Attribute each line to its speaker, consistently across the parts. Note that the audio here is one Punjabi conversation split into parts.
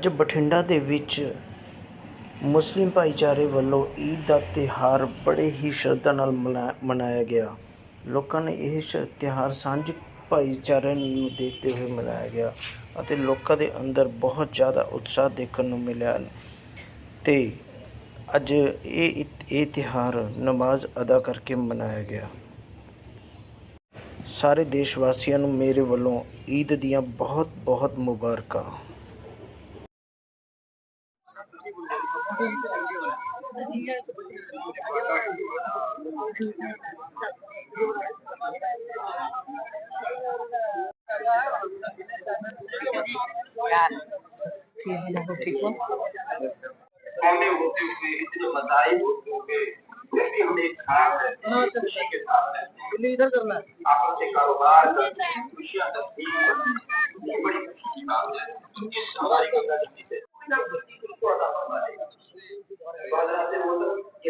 Speaker 1: ਅੱਜ ਬਠਿੰਡਾ ਦੇ ਵਿੱਚ ਮੁਸਲਿਮ ਭਾਈਚਾਰੇ ਵੱਲੋਂ ਈਦ ਦਾ ਤਿਉਹਾਰ ਬੜੇ ਹੀ ਸ਼ਰਧਾ ਨਾਲ ਮਨਾ- ਮਨਾਇਆ ਗਿਆ। ਲੋਕਾਂ ਨੇ ਇਹ ਸ਼, ਤਿਉਹਾਰ ਸਾਂਝੇ ਭਾਈਚਾਰੇ ਨੂੰ ਦੇਖਦੇ ਹੋਏ ਮਨਾਇਆ ਗਿਆ ਅਤੇ ਲੋਕਾਂ ਦੇ ਅੰਦਰ ਬਹੁਤ ਜ਼ਿਆਦਾ ਉਤਸ਼ਾਹ ਦੇਖਣ ਨੂੰ ਮਿਲਿਆ। ਤੇ ਅੱਜ ਇਹ ਇਹ ਤਿਉਹਾਰ ਨਮਾਜ਼ ਅਦਾ ਕਰਕੇ ਮਨਾਇਆ ਗਿਆ। ਸਾਰੇ ਦੇਸ਼ ਵਾਸੀਆਂ ਨੂੰ ਮੇਰੇ ਵੱਲੋਂ ਈਦ ਦੀਆਂ ਬਹੁਤ ਬਹੁਤ ਮੁਬਾਰਕਾਂ।
Speaker 2: कौमे होते हुए इतने मजाइब होते हुए फिर भी हम एक साथ हैं खुशी के साथ हैं
Speaker 3: इधर करना है
Speaker 2: आपस के कारोबार करते हैं खुशियां तस्वीर ये बड़ी खुशी की बात है इस हमारी कम्युनिटी से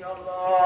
Speaker 4: Allah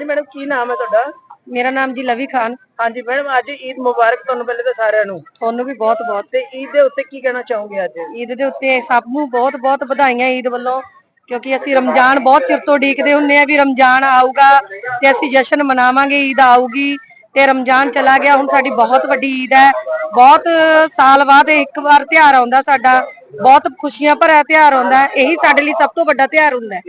Speaker 3: ਹਾਂਜੀ ਮੈਡਮ ਕੀ ਨਾਮ ਹੈ ਤੁਹਾਡਾ?
Speaker 5: ਮੇਰਾ ਨਾਮ ਜੀ ਲਵੀ ਖਾਨ।
Speaker 3: ਹਾਂਜੀ ਮੈਡਮ ਅੱਜ ਈਦ ਮੁਬਾਰਕ ਤੁਹਾਨੂੰ ਪਹਿਲੇ ਤਾਂ ਸਾਰਿਆਂ ਨੂੰ।
Speaker 5: ਤੁਹਾਨੂੰ ਵੀ ਬਹੁਤ ਬਹੁਤ।
Speaker 3: ਤੇ ਈਦ ਦੇ ਉੱਤੇ ਕੀ ਕਹਿਣਾ ਚਾਹੋਗੇ ਅੱਜ?
Speaker 5: ਈਦ ਦੇ ਉੱਤੇ ਸਭ ਨੂੰ ਬਹੁਤ ਬਹੁਤ ਵਧਾਈਆਂ ਈਦ ਵੱਲੋਂ ਕਿਉਂਕਿ ਅਸੀਂ ਰਮਜ਼ਾਨ ਬਹੁਤ ਚਿਰ ਤੋਂ ਉਡੀਕਦੇ ਹੁੰਨੇ ਆ ਵੀ ਰਮਜ਼ਾਨ ਆਊਗਾ ਤੇ ਅਸੀਂ ਜਸ਼ਨ ਮਨਾਵਾਂਗੇ ਈਦ ਆਊਗੀ ਤੇ ਰਮਜ਼ਾਨ ਚਲਾ ਗਿਆ। ਹੁਣ ਸਾਡੀ ਬਹੁਤ ਵੱਡੀ ਈਦ ਹੈ। ਬਹੁਤ ਸਾਲ ਬਾਅਦ ਇੱਕ ਵਾਰ ਤਿਉਹਾਰ ਆਉਂਦਾ ਸਾਡਾ। ਬਹੁਤ ਖੁਸ਼ੀਆਂ ਭਰਿਆ ਤਿਉਹਾਰ ਆਉਂਦਾ ਇਹੀ ਸਾਡੇ ਲਈ ਸਭ ਤੋਂ ਵੱਡਾ ਤਿਉਹਾਰ ਹੁੰਦਾ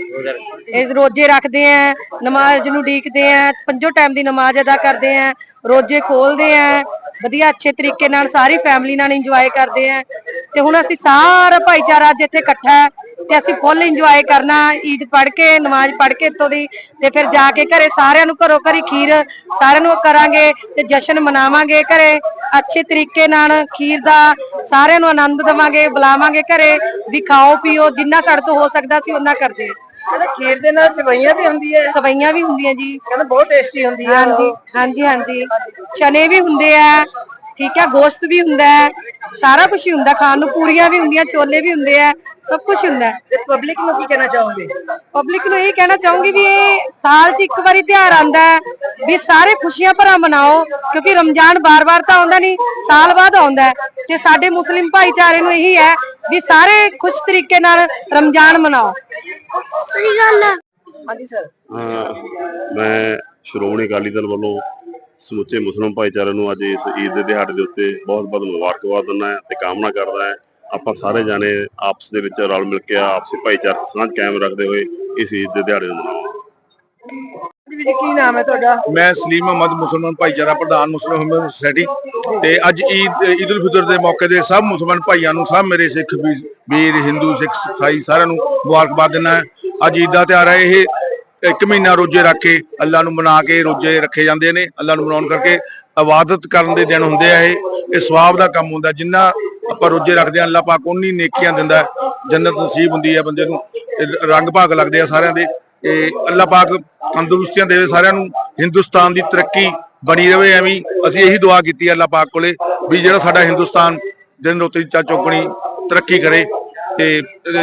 Speaker 5: ਇਹ ਰੋਜੇ ਰੱਖਦੇ ਆ ਨਮਾਜ਼ ਨੂੰ ਉਡੀਕਦੇ ਆ ਪੰਜੋ ਟਾਈਮ ਦੀ ਨਮਾਜ਼ ਅਦਾ ਕਰਦੇ ਆ ਰੋਜੇ ਖੋਲਦੇ ਆ ਵਧੀਆ, ਅੱਛੇ ਤਰੀਕੇ ਨਾਲ ਸਾਰੀ ਫੈਮਿਲੀ ਨਾਲ ਇੰਜੋਏ ਕਰਦੇ ਆ। ਤੇ ਹੁਣ ਅਸੀਂ ਸਾਰਾ ਭਾਈਚਾਰਾ ਅੱਜ ਇੱਥੇ ਇਕੱਠਾ ਹੈ ਤੇ ਅਸੀਂ ਫੁੱਲ ਇੰਜੋਏ ਕਰਨਾ ਈਦ ਪੜ੍ਹ ਕੇ, ਨਮਾਜ਼ ਪੜ੍ਹ ਕੇ ਇੱਥੋਂ ਦੀ। ਤੇ ਫਿਰ ਜਾ ਕੇ ਘਰੇ ਸਾਰਿਆਂ ਨੂੰ ਘਰੋਂ ਘਰੀ ਖੀਰ ਸਾਰਿਆਂ ਨੂੰ ਕਰਾਂਗੇ ਤੇ ਜਸ਼ਨ ਮਨਾਵਾਂਗੇ ਘਰੇ। ਅੱਛੇ ਤਰੀਕੇ ਨਾਲ ਖੀਰ ਦਾ ਸਾਰਿਆਂ ਨੂੰ ਆਨੰਦ ਦੇਵਾਂਗੇ, ਬੁਲਾਵਾਂਗੇ ਘਰੇ ਵੀ ਖਾਓ, ਪੀਓ, ਜਿੰਨਾ ਸਾਡੇ ਤੋਂ ਹੋ ਸਕਦਾ ਸੀ ਉਹਨਾਂ ਕਰਦੇ
Speaker 3: ਕਹਿੰਦਾ ਖੀਰ ਦੇ ਨਾਲ ਸਵਈਆਂ ਵੀ ਹੁੰਦੀ ਹੈ।
Speaker 5: ਸਵਈਆਂ ਵੀ ਹੁੰਦੀਆਂ ਜੀ।
Speaker 3: ਕਹਿੰਦਾ ਬਹੁਤ ਟੇਸਟੀ ਹੁੰਦੀ ਹੈ।
Speaker 5: ਹਾਂਜੀ ਹਾਂਜੀ ਹਾਂਜੀ। ਚਨੇ ਵੀ ਹੁੰਦੇ ਆ ਠੀਕ ਹੈ ਗੋਸ਼ਤ ਵੀ ਹੁੰਦਾ ਹੈ ਸਾਰਾ ਕੁਝ ਹੀ ਹੁੰਦਾ ਖਾਣ ਨੂੰ ਪੂਰੀਆਂ ਵੀ ਹੁੰਦੀਆਂ ਛੋਲੇ ਵੀ ਹੁੰਦੇ ਆ ਸਭ ਕੁਝ ਹੁੰਦਾ
Speaker 3: ਤੇ ਪਬਲਿਕ ਨੂੰ ਕੀ ਕਹਿਣਾ ਚਾਹੋਗੇ?
Speaker 5: ਪਬਲਿਕ ਨੂੰ ਇਹ ਕਹਿਣਾ ਚਾਹੂੰਗੀ ਵੀ ਇਹ ਸਾਲ 'ਚ ਇੱਕ ਵਾਰੀ ਤਿਉਹਾਰ ਆਉਂਦਾ ਹੈ ਵੀ ਸਾਰੇ ਖੁਸ਼ੀਆਂ ਭਰਾ ਮਨਾਓ ਕਿਉਂਕਿ ਰਮਜ਼ਾਨ ਬਾਰ-ਬਾਰ ਤਾਂ ਆਉਂਦਾ ਨਹੀਂ ਸਾਲ ਬਾਅਦ ਆਉਂਦਾ ਹੈ। ਤੇ ਸਾਡੇ ਮੁਸਲਿਮ ਭਾਈਚਾਰੇ ਨੂੰ ਇਹੀ ਹੈ ਵੀ ਸਾਰੇ ਖੁਸ਼ ਤਰੀਕੇ ਨਾਲ ਰਮਜ਼ਾਨ ਮਨਾਓ। ਸਹੀ ਗੱਲ ਹੈ।
Speaker 3: ਹਾਂਜੀ ਸਰ।
Speaker 6: ਮੈਂ ਸ਼੍ਰੋਮਣੀ ਅਕਾਲੀ ਦਲ ਵੱਲੋਂ ਸਮੁੱਚੇ ਮੁਸਲਿਮ ਭਾਈਚਾਰੇ ਨੂੰ ਅੱਜ ਇਸ ਈਦ ਦੇ ਦਿਹਾੜੇ ਦੇ ਉੱਤੇ ਬਹੁਤ-ਬਹੁਤ ਮੁਬਾਰਕਬਾਦ ਦਿੰਦਾ ਹਾਂ ਤੇ ਕਾਮਨਾ ਕਰਦਾ ਹਾਂ। ਆਪਾਂ ਸਾਰੇ ਜਾਣੇ ਆਪਸ ਦੇ ਵਿੱਚ ਰਲ ਮਿਲ ਕੇ ਆਪਸੀ ਭਾਈਚਾਰਕ ਸਾਂਝ ਕਾਇਮ ਰੱਖਦੇ ਹੋਏ ਇਸ ਈਦ ਦੇ ਦਿਹਾੜੇ ਨੂੰ ਮਨਾਵਾਂਗੇ।
Speaker 3: ਜੀ ਕੀ ਨਾਮ ਹੈ ਤੁਹਾਡਾ।
Speaker 7: ਮੈਂ ਸਲੀਮ ਅਹਿਮਦ ਮੁਸਲਮਾਨ ਭਾਈਚਾਰਾ, ਪ੍ਰਧਾਨ ਮੁਸਲਿਮ ਹਿੰਦੂ ਤੇ ਅੱਜ ਈਦ ਈਦ ਉਲ ਫਿਤਰ ਦੇ ਮੌਕੇ ਤੇ ਸਭ ਮੁਸਲਮਾਨ ਭਾਈਆਂ ਨੂੰ, ਸਭ ਮੇਰੇ ਸਿੱਖ ਵੀਰ, ਹਿੰਦੂ, ਸਿੱਖ, ਸਾਈ ਸਾਰਿਆਂ ਨੂੰ ਮੁਬਾਰਕਬਾਦ ਦਿੰਦਾ ਅੱਜ ਈਦ ਦਾ ਤਿਉਹਾਰ ਹੈ, ਇਹ ਇੱਕ ਮਹੀਨਾ ਰੋਜੇ ਰੱਖ ਕੇ ਅੱਲਾ ਨੂੰ ਮਨਾ ਕੇ ਰੋਜੇ ਰੱਖੇ ਜਾਂਦੇ ਨੇ ਅੱਲਾ ਨੂੰ ਮਨਾਉਣ ਕਰਕੇ ਇਬਾਦਤ ਕਰਨ ਦੇ ਦਿਨ ਹੁੰਦੇ ਆ ਇਹ। ਇਹ ਸਵਾਬ ਦਾ ਕੰਮ ਹੁੰਦਾ, ਜਿੰਨਾ ਆਪਾਂ ਰੋਜੇ ਰੱਖਦੇ ਆ ਅੱਲਾ ਪਾਕ ਉਨੀ ਨੇਕੀਆਂ ਦਿੰਦਾ ਜੰਨਤ ਨਸੀਬ ਹੁੰਦੀ ਹੈ ਬੰਦੇ ਨੂੰ ਰੰਗ ਭਾਗ ਲੱਗਦੇ ਆ ਸਾਰਿਆਂ ਦੇ। ਤੇ ਅੱਲਾ ਪਾਕ ਤੰਦਰੁਸਤੀਆਂ ਦੇਵੇ, ਸਾਰਿਆਂ ਨੂੰ ਹਿੰਦੁਸਤਾਨ ਦੀ ਤਰੱਕੀ ਬਣੀ ਰਵੇ, ਐਵੇਂ ਅਸੀਂ ਇਹੀ ਦੁਆ ਕੀਤੀ ਹੈ ਅੱਲਾ ਪਾਕ ਕੋਲੇ ਵੀ ਜਿਹੜਾ ਸਾਡਾ ਹਿੰਦੁਸਤਾਨ ਦਿਨ ਰੋਤੀ ਚਾ ਚੌਕਣੀ ਤਰੱਕੀ ਕਰੇ ਤੇ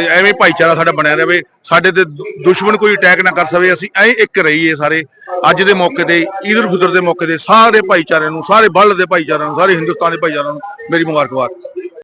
Speaker 7: ਐਵੇਂ ਭਾਈਚਾਰਾ ਸਾਡਾ ਬਣਿਆ ਰਵੇ, ਸਾਡੇ ਤੇ ਦੁਸ਼ਮਣ ਕੋਈ ਅਟੈਕ ਨਾ ਕਰ ਸਕੇ, ਅਸੀਂ ਐਂ ਇੱਕ ਰਹੀਏ ਸਾਰੇ, ਅੱਜ ਦੇ ਮੌਕੇ ਤੇ, ਈਦ ਉਲ ਫਿਤਰ ਦੇ ਮੌਕੇ ਤੇ, ਸਾਰੇ ਭਾਈਚਾਰਿਆਂ ਨੂੰ, ਸਾਰੇ ਬਲਦ ਦੇ ਭਾਈਚਾਰਿਆਂ ਨੂੰ, ਸਾਰੇ ਹਿੰਦੁਸਤਾਨ ਦੇ ਭਾਈਚਾਰਿਆਂ ਨੂੰ ਮੇਰੀ ਮੁਬਾਰਕਬਾਦ।